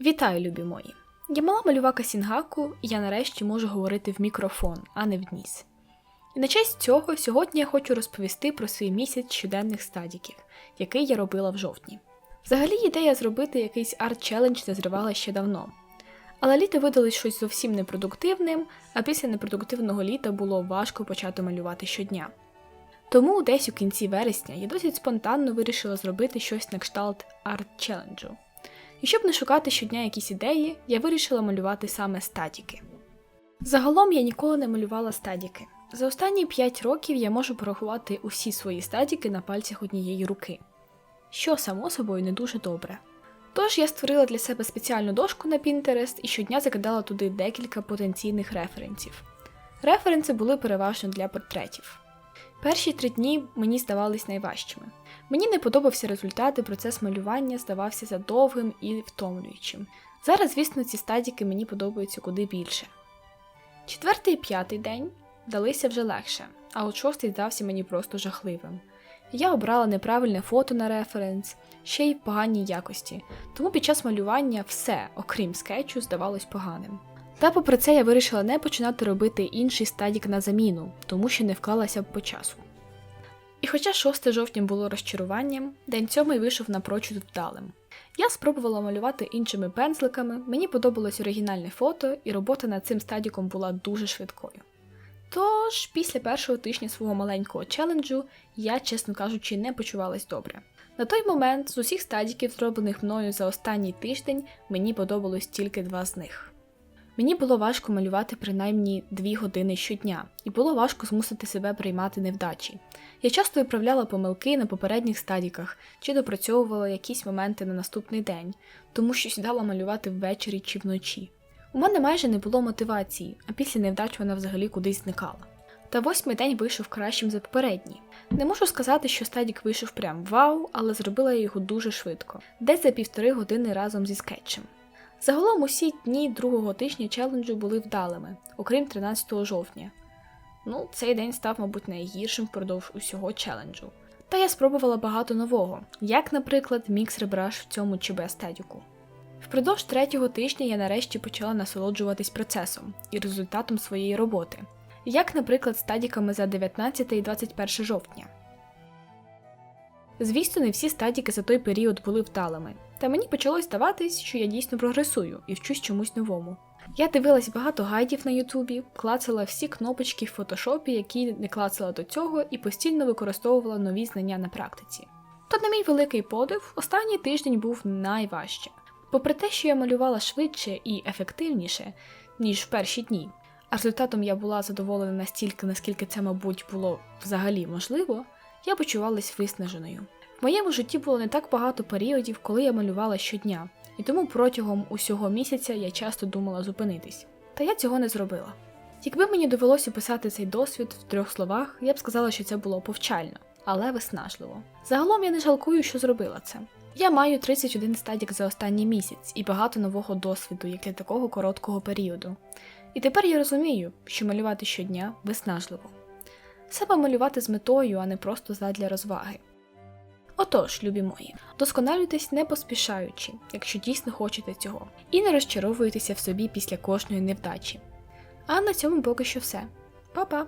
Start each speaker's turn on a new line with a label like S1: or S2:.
S1: Вітаю, любі мої! Я мала малювака Сінгаку, і я нарешті можу говорити в мікрофон, а не в ніс. І на честь цього сьогодні я хочу розповісти про свій місяць щоденних стадіків, який я робила в жовтні. Взагалі, ідея зробити якийсь арт-челендж назрівала ще давно. Але літо видалось щось зовсім непродуктивним, а після непродуктивного літа було важко почати малювати щодня. Тому десь у кінці вересня я досить спонтанно вирішила зробити щось на кшталт арт-челенджу. І щоб не шукати щодня якісь ідеї, я вирішила малювати саме статіки. Загалом я ніколи не малювала стадіки. За останні 5 років я можу порахувати усі свої стадіки на пальцях однієї руки, що само собою не дуже добре. Тож я створила для себе спеціальну дошку на Pinterest і щодня закидала туди декілька потенційних референсів. Референси були переважно для портретів. Перші три дні мені здавались найважчими. Мені не подобався результат і процес малювання здавався задовгим і втомлюючим. Зараз, звісно, ці стадіки мені подобаються куди більше. Четвертий і п'ятий день вдалися вже легше, а от шостий здався мені просто жахливим. Я обрала неправильне фото на референс, ще й в поганій якості, тому під час малювання все, окрім скетчу, здавалось поганим. Та попри це я вирішила не починати робити інший стадік на заміну, тому що не вклалася б по часу. І хоча 6 жовтня було розчаруванням, день сьомий вийшов напрочуд вдалим. Я спробувала малювати іншими пензликами, мені подобалось оригінальне фото, і робота над цим стадіком була дуже швидкою. Тож, після першого тижня свого маленького челенджу я, чесно кажучи, не почувалась добре. На той момент з усіх стадіків, зроблених мною за останній тиждень, мені подобалось тільки два з них. Мені було важко малювати принаймні дві години щодня, і було важко змусити себе приймати невдачі. Я часто виправляла помилки на попередніх стадіках чи допрацьовувала якісь моменти на наступний день, тому що сідала малювати ввечері чи вночі. У мене майже не було мотивації, а після невдач вона взагалі кудись зникала. Та восьмий день вийшов кращим за попередній. Не можу сказати, що стадік вийшов прям вау, але зробила я його дуже швидко, десь за півтори години разом зі скетчем. Загалом усі дні другого тижня челенджу були вдалими, окрім 13 жовтня. Ну, цей день став, мабуть, найгіршим впродовж усього челенджу. Та я спробувала багато нового, як, наприклад, мікс ребраш в цьому ЧБ стадіку. Впродовж третього тижня я нарешті почала насолоджуватись процесом і результатом своєї роботи, як, наприклад, стадіками за 19 і 21 жовтня. Звісно, не всі стадіки за той період були вдалими, та мені почало здаватись, що я дійсно прогресую і вчусь чомусь новому. Я дивилась багато гайдів на Ютубі, клацала всі кнопочки в фотошопі, які не клацала до цього, і постійно використовувала нові знання на практиці. Та на мій великий подив, останній тиждень був найважче. Попри те, що я малювала швидше і ефективніше, ніж в перші дні, а результатом я була задоволена настільки, наскільки це, мабуть, було взагалі можливо, я почувалась виснаженою. В моєму житті було не так багато періодів, коли я малювала щодня, і тому протягом усього місяця я часто думала зупинитись. Та я цього не зробила. Якби мені довелося писати цей досвід в трьох словах, я б сказала, що це було повчально, але виснажливо. Загалом я не жалкую, що зробила це. Я маю 31 стадік за останній місяць і багато нового досвіду, як для такого короткого періоду. І тепер я розумію, що малювати щодня виснажливо. Себе малювати з метою, а не просто задля розваги. Отож, любі мої, досконалюйтесь не поспішаючи, якщо дійсно хочете цього, і не розчаровуйтеся в собі після кожної невдачі. А на цьому поки що все. Па-па!